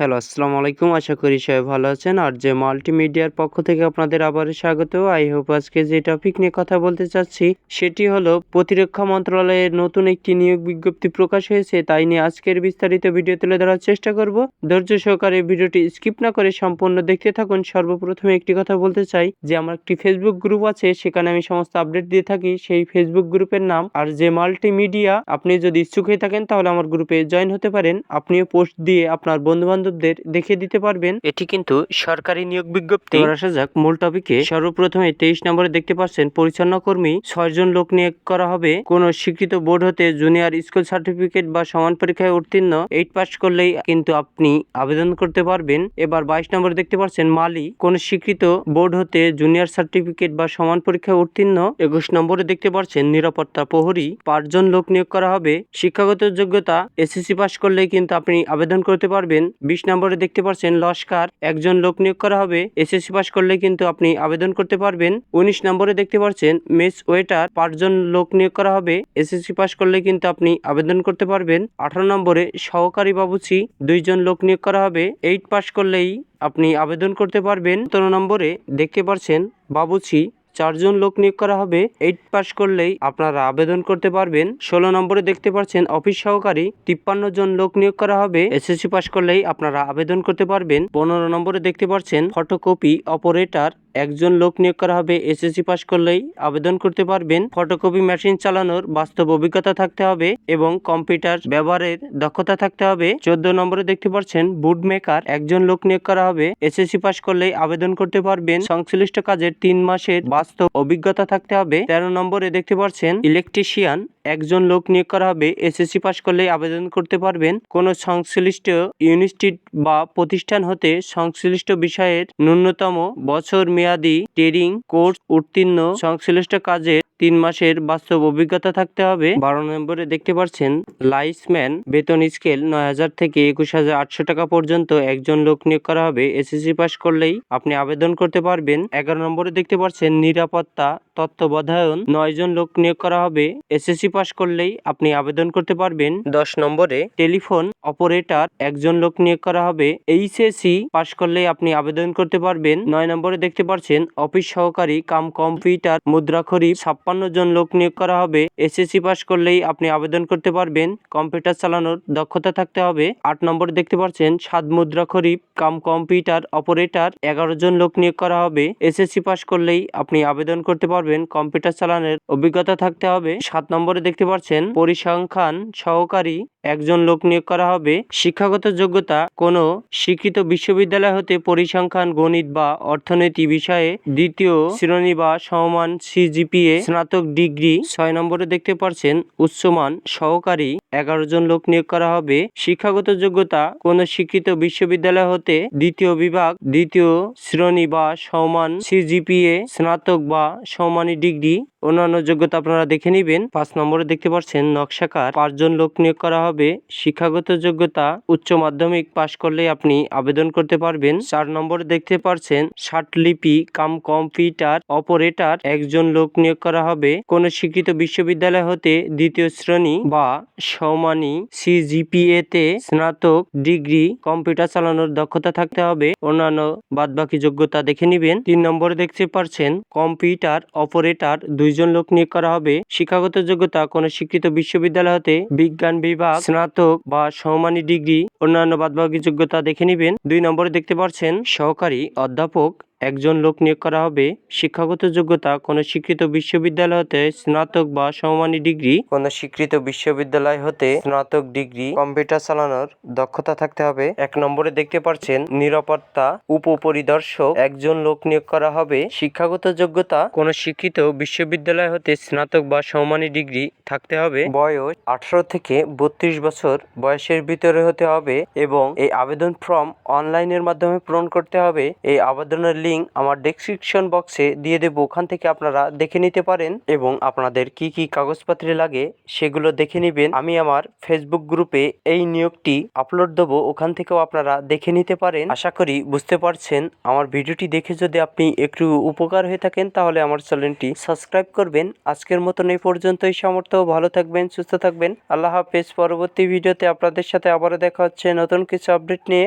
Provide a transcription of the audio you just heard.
Hello, আসসালামু আলাইকুম। আশা করি সবাই ভালো আছেন। আর যে মাল্টিমিডিয়ার পক্ষ থেকে আপনাদের আবারও স্বাগত, আই হোপ আজকে যে টপিক নিয়ে কথা বলতে চাচ্ছি, সেটি হলো প্রতিরক্ষা মন্ত্রণালয়ের নতুন একটি নিয়োগ বিজ্ঞপ্তি প্রকাশ হয়েছে, তাই নিয়ে আজকের বিস্তারিত ভিডিও তুলে ধরার চেষ্টা করব। ধৈর্য সহকারে ভিডিওটি স্কিপ না করে সম্পূর্ণ দেখতে থাকুন। সর্বপ্রথমে একটি কথা বলতে চাই, যে আমার একটি ফেসবুক গ্রুপ আছে, সেখানে আমি সমস্ত আপডেট দিয়ে থাকি, সেই ফেসবুক গ্রুপের নাম। আর যে মাল্টিমিডিয়া, আপনি যদি ইচ্ছুক হয়ে থাকেন, তাহলে আমার গ্রুপে জয়েন হতে পারেন। আপনিও পোস্ট দিয়ে আপনার বন্ধু বান্ধবদের দেখিয়ে দিতে পারবেন। এটি কিন্তু সরকারি নিয়োগ বিজ্ঞপ্তি। এবার আসা যাক মূল টপিকে। সর্বপ্রথমে তেইশ নম্বরে দেখতে পাচ্ছেন পরিচ্ছন্ন কর্মী ছয়জন লোক নিয়োগ করা হবে। কোন স্বীকৃত বোর্ড হতে জুনিয়র স্কুল সার্টিফিকেট বা সমান পরীক্ষায় উত্তীর্ণ। এইট পাস করলেই কিন্তু আপনি আবেদন করতে পারবেন। এবার বাইশ নম্বরে দেখতে পাচ্ছেন মালি। কোন স্বীকৃত বোর্ড হতে জুনিয়র সার্টিফিকেট বা সমান পরীক্ষায় উত্তীর্ণ। একুশ নম্বরে দেখতে পাচ্ছেন নিরাপত্তা প্রহরী। পাঁচজন লোক নিয়োগ করা হবে। শিক্ষাগত যোগ্যতা এসএসসি পাস করলেই কিন্তু আপনি আবেদন করতে পারবেন। বিশ নম্বরে দেখতে পাচ্ছেন, লস্কার। একজন লোক নিয়োগ করা হবে। এসএসসি পাস করলে কিন্তু আপনি আবেদন করতে পারবেন। উনিশ নম্বরে দেখতে পাচ্ছেন, মেস ওয়েটার, পাঁচজন লোক নিয়োগ করা হবে। এসএসসি পাস করলে কিন্তু আপনি আবেদন করতে পারবেন। আঠারো নম্বরে সহকারী বাবুচি দুইজন লোক নিয়োগ করা হবে। এইট পাস করলেই আপনি আবেদন করতে পারবেন। সতেরো নম্বরে দেখতে পাচ্ছেন বাবুচি চারজন লোক নিয়োগ করা হবে। এইট পাস করলেই আপনারা আবেদন করতে পারবেন। ষোলো নম্বরে দেখতে পাচ্ছেন অফিস সহকারী তিপ্পান্ন জন লোক নিয়োগ করা হবে। এসএসসি পাস করলেই আপনারা আবেদন করতে পারবেন। পনেরো নম্বরে দেখতে পাচ্ছেন ফটোকপি অপারেটর একজন লোক নিয়োগ করা হবে। এসএসসি পাস করলেই আবেদন করতে পারবেন। ফটোকপি মেশিন চালানোর বাস্তব অভিজ্ঞতা থাকতে হবে এবং কম্পিউটার ব্যবহারের দক্ষতা থাকতে হবে। চোদ্দ নম্বরে দেখতে পাচ্ছেন বুট মেকার একজন লোক নিয়োগ করা হবে। এসএসসি পাস করলেই আবেদন করতে পারবেন। সংশ্লিষ্ট কাজের তিন মাসের বাস্তব অভিজ্ঞতা থাকতে হবে। তেরো নম্বরে দেখতে পাচ্ছেন ইলেকট্রিশিয়ান একজন লোক নিয়োগ করা হবে এসএসসি পাস করলেই আবেদন করতে পারবেন। কোনো সংশ্লিষ্ট ইউনিস্টিট বা প্রতিষ্ঠান হতে সংশ্লিষ্ট বিষয়ের ন্যূনতম বছর মেয়াদি ট্রেনিং কোর্স উত্তীর্ণ সংশ্লিষ্ট কাজে তিন মাসের বাস্তব অভিজ্ঞতা থাকতে হবে। বারো নম্বরে দেখতে পাচ্ছেন, লাইসম্যান বেতন স্কেল নয় হাজার থেকে একুশ হাজার আটশো টাকা পর্যন্ত একজন লোক নিয়োগ করা হবে। এসএসসি পাস করলেই আপনি আবেদন করতে পারবেন। এগারো নম্বরে দেখতে পাচ্ছেন, নিরাপত্তা তত্ত্বাবধায়ন নয় জন লোক নিয়োগ করা হবে। এসএসসি পাস করলেই আপনি আবেদন করতে পারবেন। দশ নম্বরে টেলিফোন অপারেটর একজন লোক নিয়োগ করা হবে। এইচএসসি পাস করলেই আপনি আবেদন করতে পারবেন। নয় নম্বরে দেখতে পাচ্ছেন অফিস সহকারী কাম কম্পিউটার মুদ্রাখরি ছাপ্পান্ন জন লোক নিয়োগ করা হবে। এসএসসি পাস করলেই আপনি আবেদন করতে পারবেন। কম্পিউটার চালানোর দক্ষতা থাকতে হবে। আট নম্বরে দেখতে পাচ্ছেন সাত মুদ্রা খরিফ কাম কম্পিউটার অপারেটর এগারো জন লোক নিয়োগ করা হবে। এসএসসি পাস করলেই আপনি আবেদন করতে পারবেন। কম্পিউটার চালানোর অভিজ্ঞতা থাকতে হবে। সাত নম্বরে দেখতে পাচ্ছেন, পরিসংখ্যান সহকারী একজন লোক নিয়োগ করা হবে। শিক্ষাগত যোগ্যতা কোনো শিক্ষিত বিশ্ববিদ্যালয় হতে পরিসংখ্যান, গণিত বা অর্থনীতি বিষয়ে দ্বিতীয় শ্রেণি বা সমমান সিজিপিএ স্নাতক ডিগ্রি। ছয় নম্বরে দেখতে পাচ্ছেন, উচ্চমান সহকারী এগারো জন লোক নিয়োগ করা হবে। শিক্ষাগত যোগ্যতা কোনো শিক্ষিত বিশ্ববিদ্যালয় হতে দ্বিতীয় বিভাগ, দ্বিতীয় শ্রেণি বা সমান সিজিপিএ স্নাতক বা সমানী ডিগ্রি। অন্যান্য যোগ্যতা আপনারা দেখে নেবেন। পাঁচ নম্বরে দেখতে পাচ্ছেন, নকশাকার। পাঁচজন লোক নিয়োগ করা হবে। শিক্ষাগত যোগ্যতা উচ্চ মাধ্যমিক পাশ করলে আপনি আবেদন করতে পারবেন। চার নম্বরে দেখতে পাচ্ছেন ষাটলিপি কাম কম্পিউটার অপারেটর। একজন লোক নিয়োগ করা হবে। কোন শিক্ষিত বিশ্ববিদ্যালয় হতে দ্বিতীয় শ্রেণি বা সমানী সিজিপিএ তে স্নাতক ডিগ্রি কম্পিউটার চালানোর দক্ষতা থাকতে হবে। অন্যান্য বাদবাকি যোগ্যতা দেখে নেবেন। তিন নম্বরে দেখতে পাচ্ছেন, কম্পিউটার অপারেটর দুইজন লোক নিয়োগ করা হবে। শিক্ষাগত যোগ্যতা কোন স্বীকৃত বিশ্ববিদ্যালয় হতে বিজ্ঞান বিভাগ, স্নাতক বা সমমানী ডিগ্রি, অন্যান্য বাদবাকি যোগ্যতা দেখে নেবেন। দুই নম্বরে দেখতে পাচ্ছেন সহকারী অধ্যাপক একজন লোক নিয়োগ করা হবে। শিক্ষাগত যোগ্যতা, কোনো স্বীকৃত বিশ্ববিদ্যালয় হতে স্নাতক বা সমমানী ডিগ্রি। কোনো স্বীকৃত বিশ্ববিদ্যালয় হতে স্নাতক ডিগ্রি। কম্পিউটার চালানোর দক্ষতা থাকতে হবে। এক নম্বরে দেখতে পাচ্ছেন নিরাপত্তা উপপরিদর্শক। একজন লোক নিয়োগ করা হবে। শিক্ষাগত যোগ্যতা, কোনো শিক্ষিত বিশ্ববিদ্যালয় হতে স্নাতক বা সমমানী ডিগ্রি থাকতে হবে। বয়স আঠারো থেকে বত্রিশ বছর বয়সের ভিতরে হতে হবে এবং এই আবেদন ফর্ম অনলাইনের মাধ্যমে পূরণ করতে হবে। এই আবেদনের লিঙ্ক আমার ডেসক্রিপশন বক্সে দিয়ে দেবো। ওখান থেকে আপনারা দেখে নিতে পারেন এবং আপনাদের কি কি কাগজপত্র লাগে সেগুলো দেখে নেবেন। আমি আমার ফেসবুক গ্রুপে এই নিয়োগটি আপলোড দেবো। ওখান থেকেও আপনারা দেখে নিতে পারেন। আশা করি বুঝতে পারছেন। আমার ভিডিওটি দেখে যদি আপনি একটু উপকার হয়ে থাকেন, তাহলে আমার চ্যানেলটি সাবস্ক্রাইব করবেন। আজকের মতন এই পর্যন্তই। সামর্থ্য ভালো থাকবেন, সুস্থ থাকবেন। আল্লাহ হাফেজ। পরবর্তী ভিডিওতে আপনাদের সাথে আবারও দেখা হচ্ছে নতুন কিছু আপডেট নিয়ে।